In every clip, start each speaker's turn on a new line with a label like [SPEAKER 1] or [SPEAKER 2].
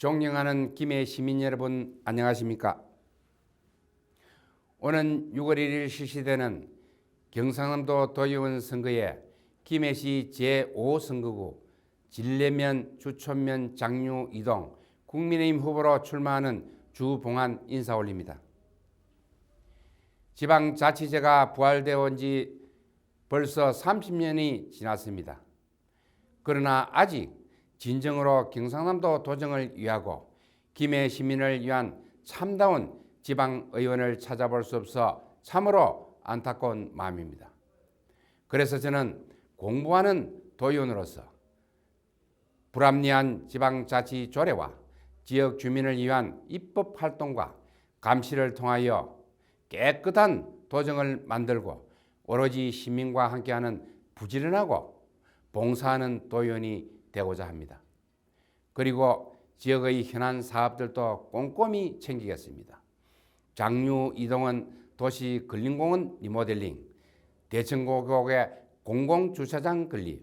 [SPEAKER 1] 존경하는 김해 시민 여러분 안녕하십니까? 오는 6월 1일 실시되는 경상남도 도의원 선거에 김해시 제5선거구 진례면 주촌면 장류 이동 국민의힘 후보로 출마하는 주봉안 인사 올립니다. 지방자치제가 부활되어 온 지 벌써 30년이 지났습니다. 그러나 아직 진정으로 경상남도 도정을 위하고 김해 시민을 위한 참다운 지방의원을 찾아볼 수 없어 참으로 안타까운 마음입니다. 그래서 저는 공부하는 도의원으로서 불합리한 지방자치 조례와 지역 주민을 위한 입법 활동과 감시를 통하여 깨끗한 도정을 만들고 오로지 시민과 함께하는 부지런하고 봉사하는 도의원이 되고자 합니다. 그리고 지역의 현안 사업들도 꼼꼼히 챙기겠습니다. 장류 이동은 도시 근린공원 리모델링, 대청고곡의 공공주차장 건립,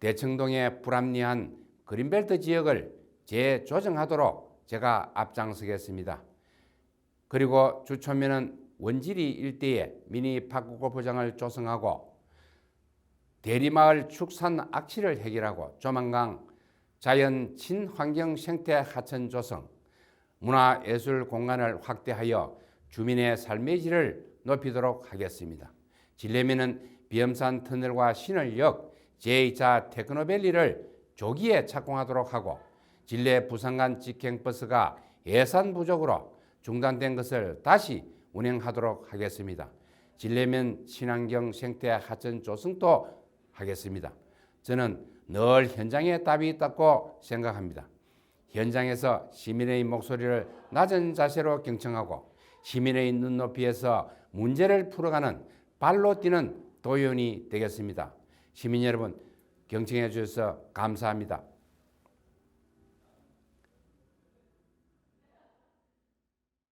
[SPEAKER 1] 대청동의 불합리한 그린벨트 지역을 재조정하도록 제가 앞장서겠습니다. 그리고 주초면은 원지리 일대에 미니 파크 골프장을 조성하고 대리마을 축산 악취를 해결하고 조만간 자연 친환경 생태 하천 조성, 문화예술 공간을 확대하여 주민의 삶의 질을 높이도록 하겠습니다. 진례면은 비엄산 터널과 신월역, 제2차 테크노밸리를 조기에 착공하도록 하고 진례 부산 간 직행버스가 예산 부족으로 중단된 것을 다시 운행하도록 하겠습니다. 진례면 친환경 생태 하천 조성도 하겠습니다. 저는 늘 현장에 답이 있다고 생각합니다. 현장에서 시민의 목소리를 낮은 자세로 경청하고 시민의 눈높이에서 문제를 풀어가는 발로 뛰는 도의원이 되겠습니다. 시민 여러분 경청해 주셔서 감사합니다.